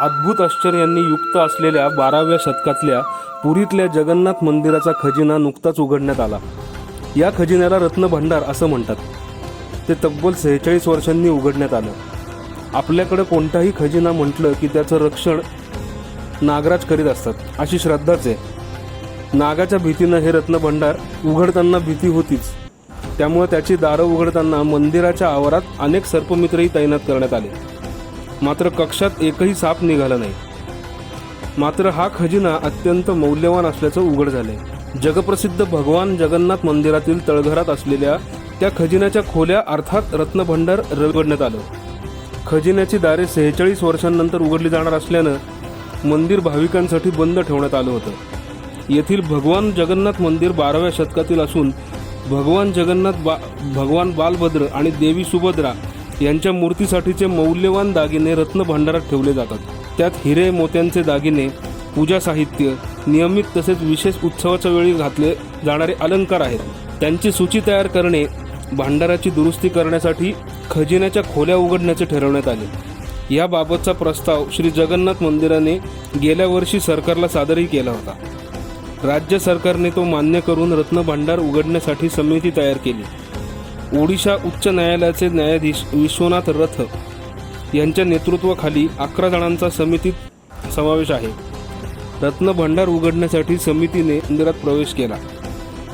अद्भुत आश्चर्यांनी युक्त असलेल्या बाराव्या शतकातल्या पुरीतल्या जगन्नाथ मंदिराचा खजिना नुकताच उघडण्यात आला. या खजिन्याला रत्नभंडार असं म्हणतात. ते तब्बल सेहेचाळीस वर्षांनी उघडण्यात आलं. आपल्याकडं कोणताही खजिना म्हटलं की त्याचं रक्षण नागराज करीत असतात अशी श्रद्धाच आहे. नागाच्या भीतीनं हे रत्नभंडार उघडताना भीती होतीच. त्यामुळे त्याची दारं उघडताना मंदिराच्या आवारात अनेक सर्पमित्रही तैनात करण्यात आले. मात्र कक्षात एकही साप निघाला नाही. मात्र हा खजिना अत्यंत मौल्यवान असल्याचं उघड झालंय. जगप्रसिद्ध भगवान जगन्नाथ मंदिरातील तळघरात असलेल्या त्या खजिन्याच्या खोल्या अर्थात रत्नभंडार रगडण्यात आलं. खजिन्याची दारे सेहेचाळीस वर्षांनंतर उघडली जाणार असल्यानं मंदिर भाविकांसाठी बंद ठेवण्यात आलं होतं. येथील भगवान जगन्नाथ मंदिर बाराव्या शतकातील असून भगवान जगन्नाथ बा भगवान बालभद्र आणि देवी सुभद्रा यांच्या मूर्तीसाठीचे मौल्यवान दागिने रत्न भांडारात ठेवले जातात. त्यात हिरे मोत्यांचे दागिने पूजा साहित्य नियमित तसेच विशेष उत्सवाच्या वेळी घातले जाणारे अलंकार आहेत. त्यांची सूची तयार करणे भांडाराची दुरुस्ती करण्यासाठी खजिन्याच्या खोल्या उघडण्याचे ठरवण्यात आले. याबाबतचा प्रस्ताव श्री जगन्नाथ मंदिराने गेल्या वर्षी सरकारला सादरही केला होता. राज्य सरकारने तो मान्य करून रत्नभांडार उघडण्यासाठी समिती तयार केली. ओडिशा उच्च न्यायालयाचे न्यायाधीश विश्वनाथ रथ यांच्या नेतृत्वाखाली अकरा जणांचा समितीत समावेश आहे. रत्न भंडार उघडण्यासाठी समितीने मंदिरात प्रवेश केला.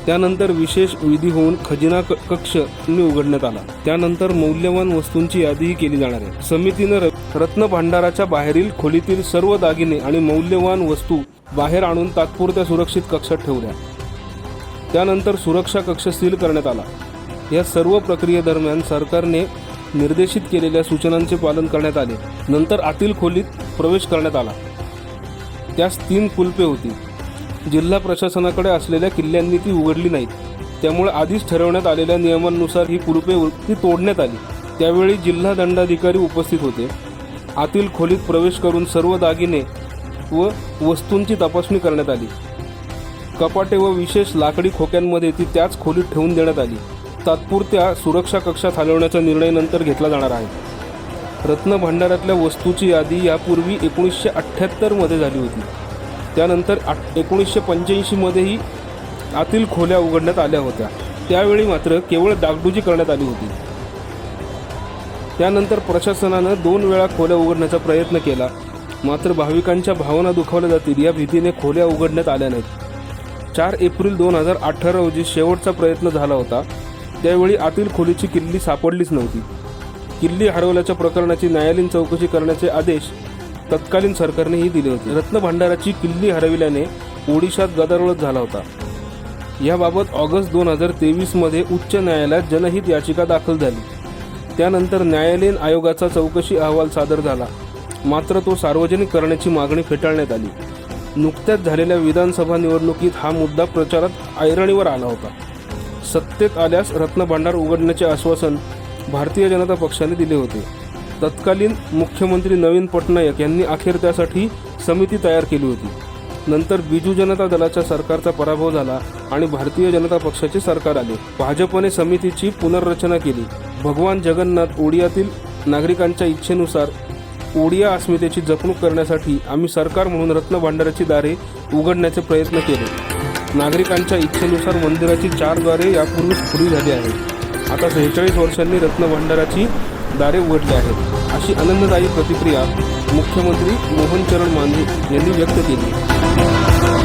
त्यानंतर विशेष विधी होऊन खजिना क- कक्ष उघडण्यात आला. त्यानंतर मौल्यवान वस्तूंची यादीही केली जाणार आहे. समितीनं रत्न भांडाराच्या बाहेरील खोलीतील सर्व दागिने आणि मौल्यवान वस्तू बाहेर आणून तात्पुरत्या सुरक्षित कक्षात ठेवल्या. त्यानंतर सुरक्षा कक्ष सील करण्यात आला. या सर्व प्रक्रियेदरम्यान सरकारने निर्देशित केलेल्या सूचनांचे पालन करण्यात आले. नंतर आतील खोलीत प्रवेश करण्यात आला. त्यास तीन कुलपे होती. जिल्हा प्रशासनाकडे असलेल्या किल्ल्यांनी ती उघडली नाहीत. त्यामुळे आधीच ठरवण्यात आलेल्या नियमांनुसार ही कुलपे ती तोडण्यात आली. त्यावेळी जिल्हा दंडाधिकारी उपस्थित होते. आतील खोलीत प्रवेश करून सर्व दागिने व वस्तूंची तपासणी करण्यात आली. कपाटे व विशेष लाकडी खोक्यांमध्ये ती त्याच खोलीत ठेवून देण्यात आली. तात्पुरत्या सुरक्षा कक्षात हलवण्याचा निर्णय नंतर घेतला जाणार आहे. रत्न भांडारातल्या वस्तूची यादी यापूर्वी एकोणीसशे अठ्ठ्याहत्तरमध्ये झाली होती. त्यानंतर आठ एकोणीसशे पंच्याऐंशीमध्येही आतील खोल्या उघडण्यात आल्या होत्या. त्यावेळी मात्र केवळ डागडुजी करण्यात आली होती. त्यानंतर प्रशासनानं दोन वेळा खोल्या उघडण्याचा प्रयत्न केला. मात्र भाविकांच्या भावना दुखावल्या जातील या भीतीने खोल्या उघडण्यात आल्या नाहीत. चार एप्रिल दोन हजार अठरा रोजी शेवटचा प्रयत्न झाला होता. त्यावेळी आतील खोलीची किल्ली सापडलीच नव्हती. किल्ली हरवल्याच्या प्रकरणाची न्यायालयीन चौकशी करण्याचे आदेश तत्कालीन सरकारनेही दिले होते. रत्नभांडाराची किल्ली हरविल्याने ओडिशात गदारोळच झाला होता. याबाबत ऑगस्ट दोन हजार तेवीसमध्ये उच्च न्यायालयात जनहित याचिका दाखल झाली. त्यानंतर न्यायालयीन आयोगाचा चौकशी अहवाल सादर झाला. मात्र तो सार्वजनिक करण्याची मागणी फेटाळण्यात आली. नुकत्याच झालेल्या विधानसभा निवडणुकीत हा मुद्दा प्रचारात ऐरणीवर आला होता. सत्तेत आल्यास रत्नभांडार उघडण्याचे आश्वासन भारतीय जनता पक्षाने दिले होते. तत्कालीन मुख्यमंत्री नवीन पटनायक यांनी अखेर त्यासाठी समिती तयार केली होती. नंतर बिजू जनता दलाच्या सरकारचा पराभव झाला आणि भारतीय जनता पक्षाचे सरकार आले. भाजपने समितीची पुनर्रचना केली. भगवान जगन्नाथ ओडियातील नागरिकांच्या इच्छेनुसार ओडिया अस्मितेची जपणूक करण्यासाठी आम्ही सरकार म्हणून रत्न भांडाराची दारे उघडण्याचे प्रयत्न केले. नागरिकांच्या इच्छेनुसार मंदिराची चारद्वारे यापूर्वीच खुली झाली आहेत आता सेहेचाळीस वर्षांनी रत्न भांडाराची दारे उघडली आहेत. अशी आनंददायी प्रतिक्रिया मुख्यमंत्री मोहन चरण मांझी यांनी व्यक्त केली.